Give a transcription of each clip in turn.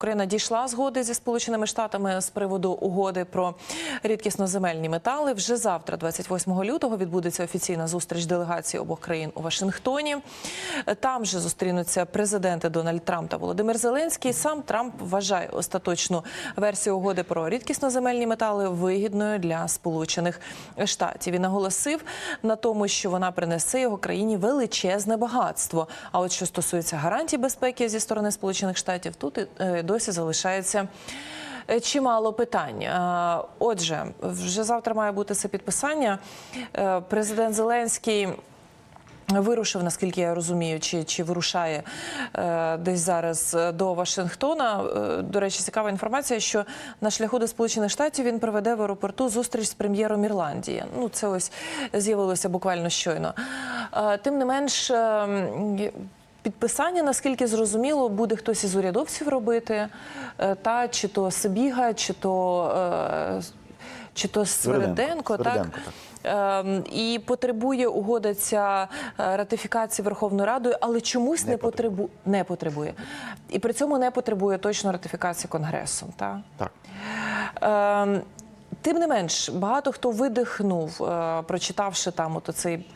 Україна дійшла згоди зі сполученими штатами з приводу угоди про рідкісноземельні метали. Вже завтра, 28 лютого, відбудеться офіційна зустріч делегацій обох країн у Вашингтоні. Там же зустрінуться президенти Дональд Трамп та Володимир Зеленський. Сам Трамп вважає остаточну версію угоди про рідкісноземельні метали вигідною для сполучених штатів. І наголосив на тому, що вона принесе його країні величезне багатство. А от що стосується гарантій безпеки зі сторони сполучених штатів, тут е, досі залишається. е, Чимало питань. Е, Отже, вже завтра має бути це підписання. Е, Президент Зеленський вирушив, наскільки я розумію, чи, чи вирушає десь зараз до Вашингтона. До речі, цікава інформація, що на шляху до Сполучених Штатів він проведе в аеропорту зустріч з прем'єром Ірландії. Ну, це ось з'явилося буквально щойно. Тим не менш. Підписання, наскільки зрозуміло, буде хтось із урядовців робити, е, та чи то Сибіга, чи то, е, чи то Свириденко, так? Свириденко, Ем, і потребує угода ця е, ратифікації Верховною Радою, але чомусь не, Не потребує. не потребує. І при цьому не потребує точно ратифікації Конгресом. Так? Так. Тим не менш, багато хто видихнув, е, прочитавши там от цей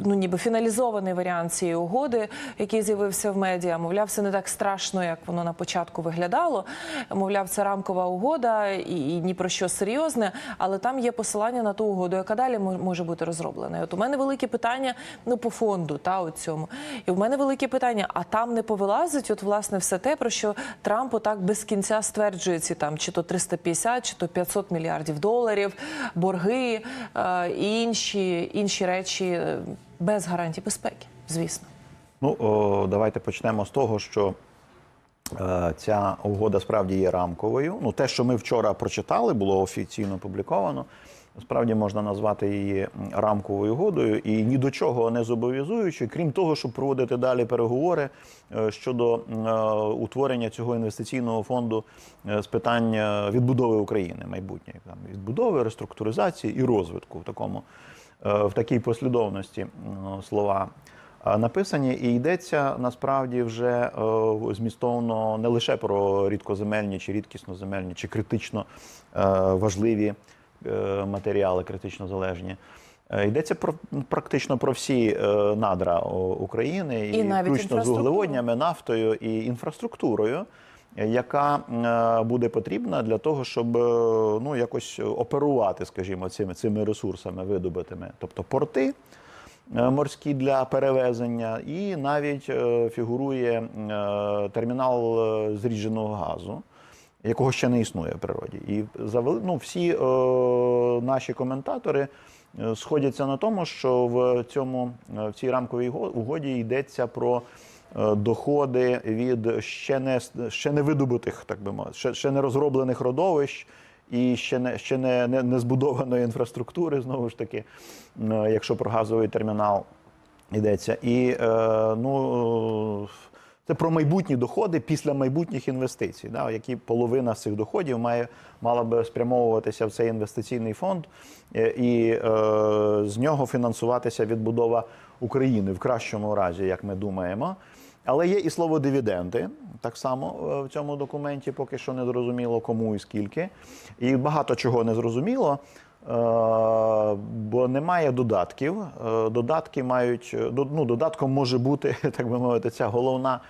ну ніби фіналізований варіант цієї угоди, який з'явився в медіа. Мовляв, все не так страшно, як воно на початку виглядало. Мовляв, це рамкова угода і, і ні про що серйозне, але там є посилання на ту угоду, яка далі може бути розроблена. І От у мене велике питання ну по фонду, та у цьому. І в мене велике питання: а там не повилазить, от власне все те, про що Трамп отак без кінця стверджує ці там чи то 350, чи то 500 мільярдів доларів, борги е, і інші, інші речі е, без гарантій безпеки, звісно. Ну о, давайте почнемо з того, що е, ця угода справді є рамковою. Ну, те, що ми вчора прочитали, було офіційно опубліковано. Справді можна назвати її рамковою угодою і ні до чого не зобов'язуючи, крім того, щоб проводити далі переговори е, щодо е, утворення цього інвестиційного фонду е, з питань відбудови України майбутньої, там відбудови, реструктуризації і розвитку в такому в такій послідовності слова написані, і йдеться насправді вже змістовно не лише про рідкоземельні чи рідкісноземельні, чи критично важливі матеріали, критично залежні. Е, Йдеться про практично про всі е, надра України, І навіть включно з вуглеводнями, нафтою і інфраструктурою, е, яка е, буде потрібна для того, щоб е, ну якось оперувати, скажімо, цими цими ресурсами видобутими, тобто порти е, морські для перевезення, і навіть е, фігурує е, термінал е, зрідженого газу. Якого ще не існує в природі, і завели ну, всі е, наші коментатори е, сходяться на тому, що в цьому е, в цій рамковій го- угоді йдеться про е, доходи від ще не ще не видобутих, так би мовити, ще, ще не розроблених родовищ і ще не ще не, не, не збудованої інфраструктури. Знову ж таки, якщо про газовий термінал йдеться, і ну. Це про майбутні доходи після майбутніх інвестицій, да, які половина з цих доходів має мала би спрямовуватися в цей інвестиційний фонд, е, і е, з нього фінансуватися відбудова України в кращому разі, як ми думаємо. Але є і слово дивіденди, так само е, в цьому документі, поки що не зрозуміло кому і скільки. І багато чого не зрозуміло. Е, Бо немає додатків. Е, Додатки мають е, ну, додатком може бути, так би мовити, ця головна,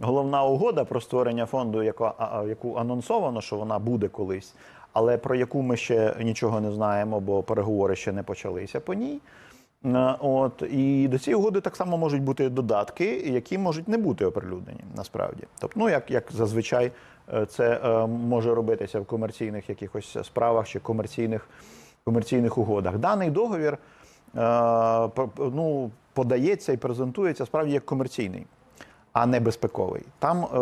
головна угода про створення фонду, яка, яку анонсовано, що вона буде колись, але про яку ми ще нічого не знаємо, бо переговори ще не почалися по ній. От і до цієї угоди так само можуть бути додатки, які можуть не бути оприлюднені насправді. Тобто, ну як, як зазвичай це може робитися в комерційних якихось справах чи комерційних, комерційних угодах. Даний договір е, ну, подається і презентується справді як комерційний, а не безпековий. Там е,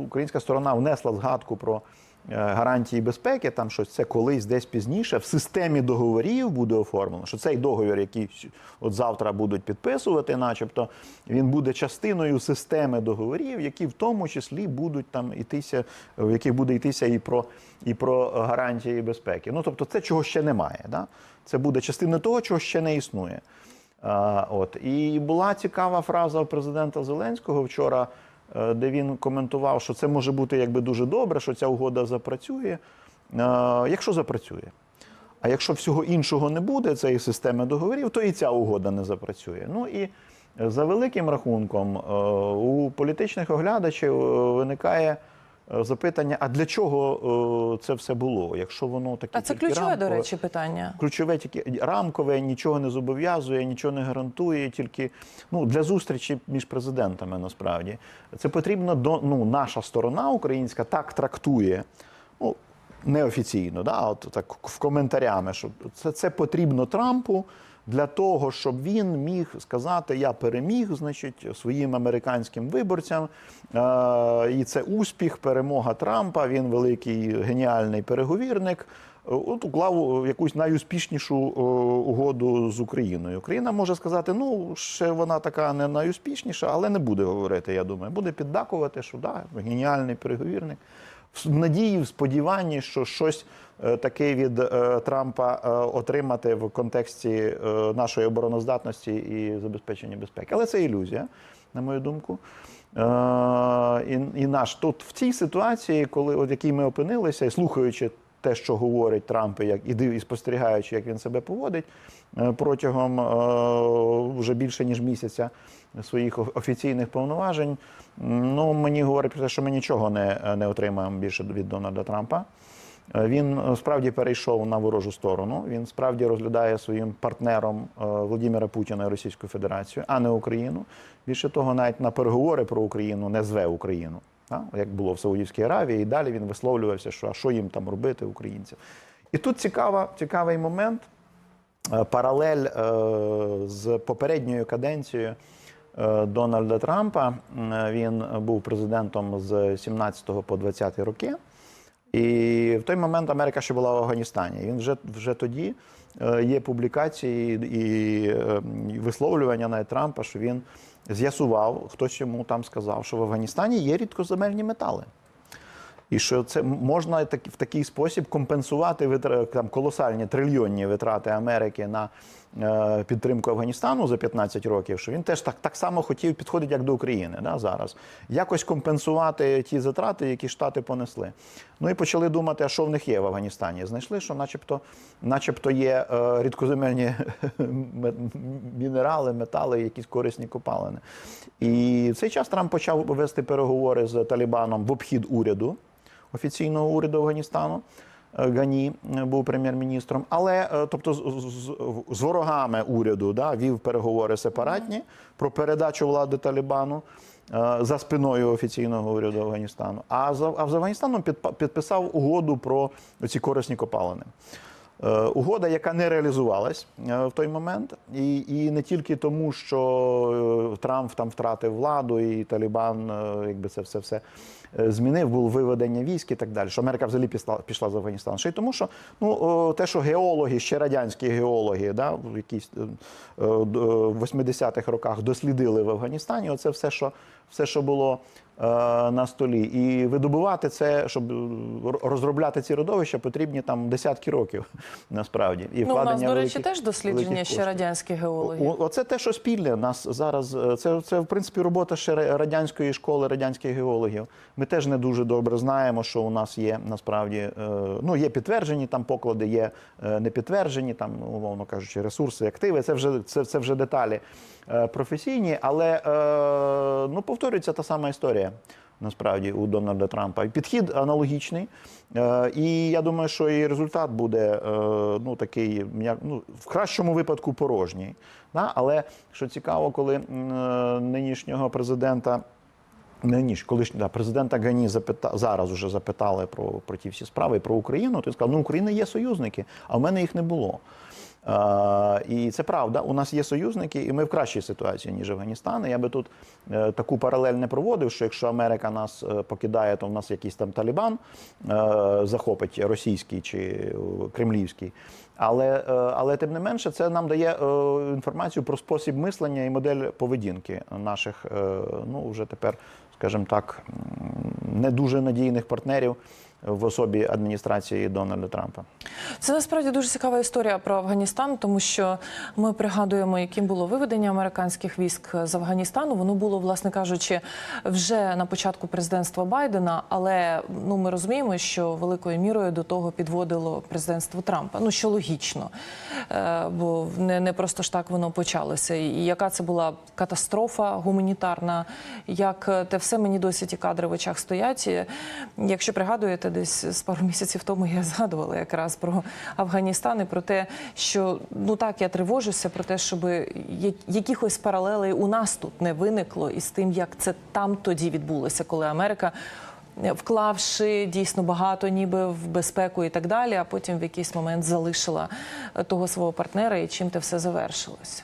українська сторона внесла згадку про гарантії безпеки, там щось це колись десь пізніше в системі договорів буде оформлено, що цей договір, який от завтра будуть підписувати, начебто, він буде частиною системи договорів, які в тому числі будуть там ітися, в яких буде йтися і про, і про гарантії безпеки. Ну тобто, це чого ще немає. Да? Це буде частиною того, чого ще не існує. А, от і була цікава фраза у президента Зеленського вчора е, де він коментував, що це може бути якби дуже добре, що ця угода запрацює, е, якщо запрацює. А якщо всього іншого не буде, цієї системи договорів, то і ця угода не запрацює. Ну і е, за великим рахунком, е, у політичних оглядачів е, виникає е, запитання: а для чого е, це все було? Якщо воно таке А це ключове, до речі, питання. Ключове тільки рамкове, нічого не зобов'язує, нічого не гарантує, тільки ну для зустрічі між президентами насправді це потрібно до ну наша сторона українська так трактує. Ну неофіційно, да, от так в коментарями, що це, це потрібно Трампу для того, щоб він міг сказати: Я переміг, значить, своїм американським виборцям. Е, і це успіх, перемога Трампа. Він великий геніальний переговірник. Е, От уклав якусь найуспішнішу е, угоду з Україною. Україна може сказати: ну ще вона така не найуспішніша, але не буде говорити. Я думаю, буде піддакувати, що да, геніальний переговірник. Надії, в сподіванні, що щось е, таке від е, Трампа е, отримати в контексті нашої обороноздатності і забезпечення безпеки. Але це ілюзія, на мою думку. І, і наш тут в цій ситуації, коли от якій ми опинилися, і слухаючи те, що говорить Трамп, як і див- і спостерігаючи, як він себе поводить е, протягом е, вже більше ніж місяця своїх офіційних повноважень. Ну мені говорить про те, що ми нічого не, не отримаємо більше від Дональда Трампа. Е, Він справді перейшов на ворожу сторону. Він справді розглядає своїм партнером Володимира Путіна і Російську Федерацію, а не Україну. Більше того, навіть на переговори про Україну не зве Україну? Як було в Саудівській Аравії. І далі він висловлювався, що а що їм там робити українцям. І тут цікава, цікавий момент. Е, Паралель е, з попередньою каденцією е, Дональда Трампа. Він був президентом з 17 по 20 роки. І в той момент Америка ще була в Афганістані. Він вже, вже тоді є публікації і, висловлювання навіть Трампа, що він з'ясував, хтось йому там сказав, що в Афганістані є рідкоземельні метали. І що це можна в такий спосіб компенсувати там, колосальні трильйонні витрати Америки на підтримку Афганістану за 15 років, що він теж так, так само хотів підходити, як до України да, зараз. Якось компенсувати ті затрати, які Штати понесли. Ну і почали думати, а що в них є в Афганістані. Знайшли, що начебто, начебто є е, рідкоземельні мінерали, метали, якісь корисні копалини. І в цей час Трамп почав вести переговори з Талібаном в обхід уряду офіційного уряду Афганістану. Гані е, був прем'єр-міністром, але е, тобто з, з, з ворогами уряду да, вів переговори сепаратні про передачу влади Талібану е, за спиною офіційного уряду Афганістану. А за а з Афганістаном підписав угоду про ці корисні копалини. Угода, яка не реалізувалась в той момент, і, і не тільки тому, що Трамп там втратив владу, і Талібан, якби це все все змінив, було виведення військ і так далі. Що Америка взагалі пішла, пішла з Афганістану. Ще й тому, що ну те, що геологи, ще радянські геологи, да, в якісь е, е, е, в 80-х роках дослідили в Афганістані. Оце все, що все, що було е, на столі, і видобувати це, щоб е, розробляти ці родовища, потрібні там десятки років насправді. І Ну, у нас, до речі, великих- теж дослідження ще радянських геологів. Оце те, що спільне нас зараз. е, Це, це в принципі робота ще радянської школи, радянських геологів. Ми теж не дуже добре знаємо, що у нас є насправді. е, Ну є підтверджені там поклади, є е, не підтверджені, там умовно кажучи, ресурси, активи. Це вже це, це вже деталі е, професійні, але ну повторюється та сама історія. Насправді у Дональда Трампа підхід аналогічний, і я думаю, що і результат буде ну такий, ну в кращому випадку порожній. Але що цікаво, коли нинішнього президента. Не ніж колишнього да, президента Гані запита зараз уже запитали про, про ті всі справи про Україну. То сказав, ну Україна є союзники, а в мене їх не було. Е, і це правда. У нас є союзники, і ми в кращій ситуації ніж Афганістан. Я би тут е, таку паралель не проводив, що якщо Америка нас е, покидає, то в нас якийсь там Талібан е, захопить російський чи кремлівський. Але, е, але тим не менше, це нам дає е, інформацію про спосіб мислення і модель поведінки наших, е, ну вже тепер, скажімо так, не дуже надійних партнерів в особі адміністрації Дональда Трампа. Це насправді дуже цікава історія про Афганістан, тому що ми пригадуємо, яким було виведення американських військ з Афганістану. Воно було, власне кажучи, вже на початку президентства Байдена. Але ну ми розуміємо, що великою мірою до того підводило президентство Трампа. Ну що логічно, Е, бо не, не просто ж так воно почалося. І яка це була катастрофа гуманітарна, як е, те все мені досі ті кадри в очах стоять. Якщо пригадуєте, десь з пару місяців тому я згадувала якраз про Афганістан і про те, що ну так я тривожуся про те, щоб якихось паралелей у нас тут не виникло із тим, як це там тоді відбулося, коли Америка. е, Вклавши дійсно багато, ніби в безпеку і так далі, а потім в якийсь момент залишила е, того свого партнера, і чим те все завершилося.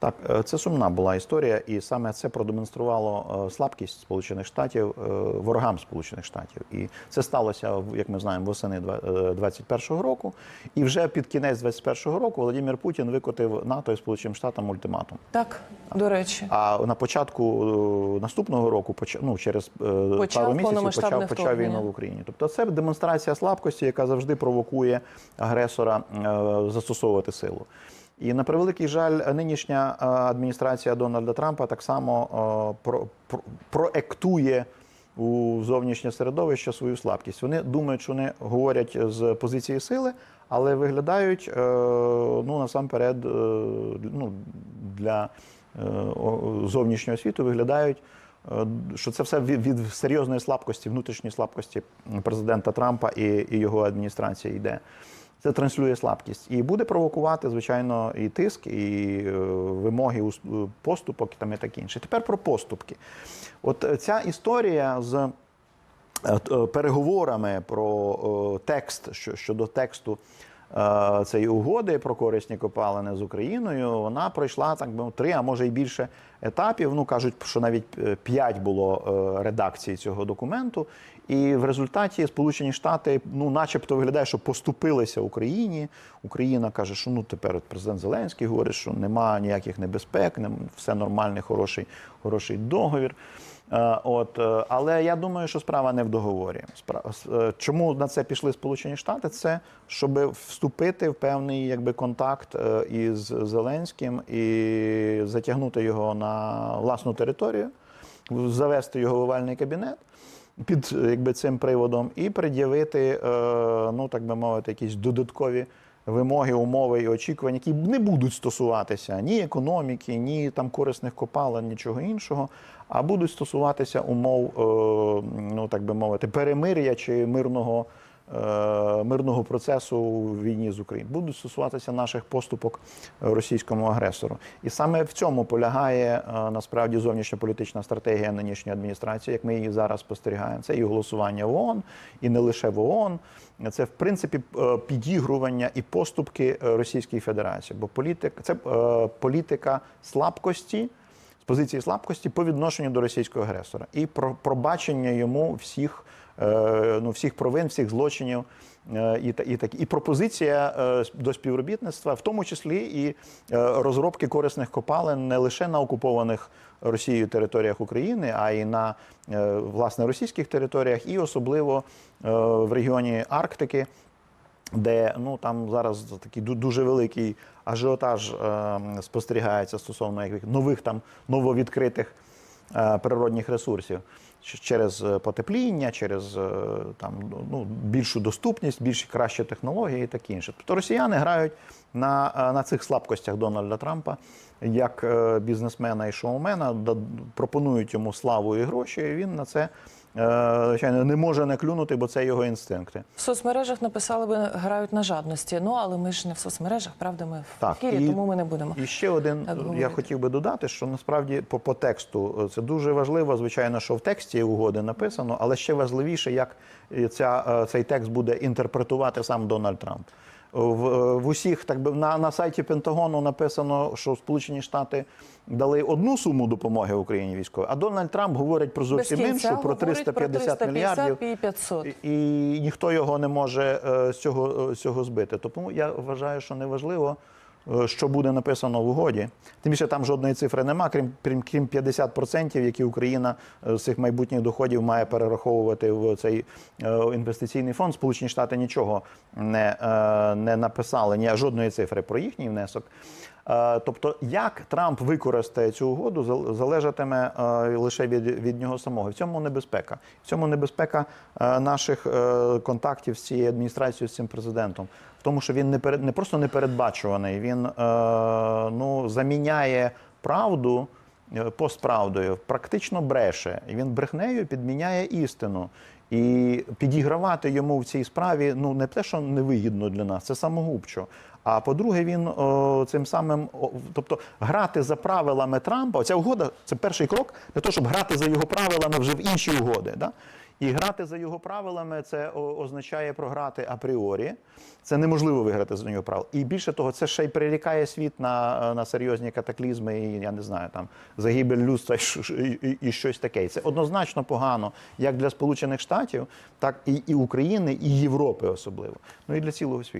Так, е, це сумна була історія, і саме це продемонструвало е, слабкість Сполучених Штатів е, ворогам Сполучених Штатів. І це сталося, в- як ми знаємо, восени 2021 року. І вже під кінець 2021 року Володимир Путін викотив НАТО і Сполученим Штатам ультиматум. Так, до речі, А на початку наступного року, ну, через Почав пару місяців, почав, почав війну в Україні. Тобто це демонстрація слабкості, яка завжди провокує агресора застосовувати силу. І на превеликий жаль, нинішня адміністрація Дональда Трампа так само про, про, проектує у зовнішнє середовище свою слабкість. Вони думають, що вони говорять з позиції сили, але виглядають е, ну насамперед е, ну, для е, зовнішнього світу виглядають. Що це все від, серйозної слабкості, внутрішньої слабкості президента Трампа і його адміністрації йде. Це транслює слабкість і буде провокувати, звичайно, і тиск, і е, вимоги е, поступок, і там і таке інше. Тепер про поступки. От е, ця історія з переговорами про текст щодо тексту цієї угоди про корисні копалини з Україною, вона пройшла так би три, а може й більше етапів. Ну кажуть, що навіть е, п'ять було е, редакцій цього документу. І в результаті Сполучені Штати, ну, начебто, виглядає, що поступилися Україні. Україна каже, що ну тепер президент Зеленський говорить, що нема ніяких небезпек, все нормальний, хороший, хороший договір. Е, От, е, але я думаю, що справа не в договорі. Е, чому на це пішли Сполучені Штати? Це щоб вступити в певний якби контакт із Зеленським і затягнути його на власну територію, завести його в овальний кабінет під якби цим приводом і пред'явити, ну так би мовити, якісь додаткові вимоги, умови і очікування, які не будуть стосуватися ні економіки, ні там корисних копалин, нічого іншого, а будуть стосуватися умов, е, ну так би мовити, перемир'я чи мирного. Е, Мирного процесу у війні з Україною будуть стосуватися наших поступок російському агресору, і саме в цьому полягає е, насправді зовнішньополітична стратегія нинішньої адміністрації, як ми її зараз спостерігаємо. Це і голосування в ООН, і не лише в ООН. Це в принципі е, підігрування і поступки Російській Федерації, бо політика це політика слабкості позиції слабкості по відношенню до російського агресора і про пробачення йому всіх, ну, всіх провин, всіх злочинів. е, І, і, так, і пропозиція е, до співробітництва, в тому числі і е, розробки корисних копалин не лише на окупованих Росією територіях України, а й на е, власне російських територіях, і особливо е, в регіоні Арктики, де ну там зараз такий дуже великий ажіотаж е, спостерігається стосовно нових там нововідкритих е, природних ресурсів через е, потепління, через е, там ну більшу доступність, більші кращі технології і таке інше. Тобто росіяни грають на, е, на цих слабкостях Дональда Трампа як бізнесмена і шоумена, пропонують йому славу і гроші. і Він на це звичайно не може не клюнути, бо це його інстинкти. В соцмережах написали би грають на жадності. Ну але ми ж не в соцмережах, правда, ми в Так, ефірі, і- тому ми не будемо. І ще один я говорити. хотів би додати, що насправді по, по тексту е, це дуже важливо, звичайно, що в тексті угоди написано, але ще важливіше, як е, ця, е, цей текст буде інтерпретувати сам Дональд Трамп. В, е, в усіх так би на, на сайті Пентагону написано, що Сполучені Штати дали одну суму допомоги Україні військової, а Дональд Трамп говорить про зовсім іншу, про говорить 350, про 350 мільярдів. і 500. І ніхто його не може е, з цього, е, з цього збити. Тому я вважаю, що неважливо, що буде написано в угоді. Тим більше там жодної цифри нема, крім, крім, крім 50%, які Україна е, з цих майбутніх доходів має перераховувати в цей е, інвестиційний фонд. Сполучені Штати нічого не, е, не написали, ні жодної цифри про їхній внесок. Е, Тобто, як Трамп використає цю угоду, залежатиме е, лише від, від нього самого. В цьому небезпека. В цьому небезпека е, наших е, контактів з цією адміністрацією, з цим президентом. В тому, що він не перед не просто непередбачуваний, він е, ну заміняє правду е, постправдою, практично бреше. І він брехнею підміняє істину. І підігравати йому в цій справі ну не те, що невигідно для нас, це самогубчо. А по-друге, він о, цим самим, о, тобто грати за правилами Трампа, ця угода це перший крок для того, щоб грати за його правилами вже в інші угоди. Да? І грати за його правилами це означає програти апріорі. Це неможливо виграти за нього правил. І більше того, це ще й прирікає світ на, на серйозні катаклізми, і я не знаю, там загибель людства і, і, і, щось таке. Це однозначно погано як для Сполучених Штатів, так і, і України, і Європи особливо. Ну і для цілого світу.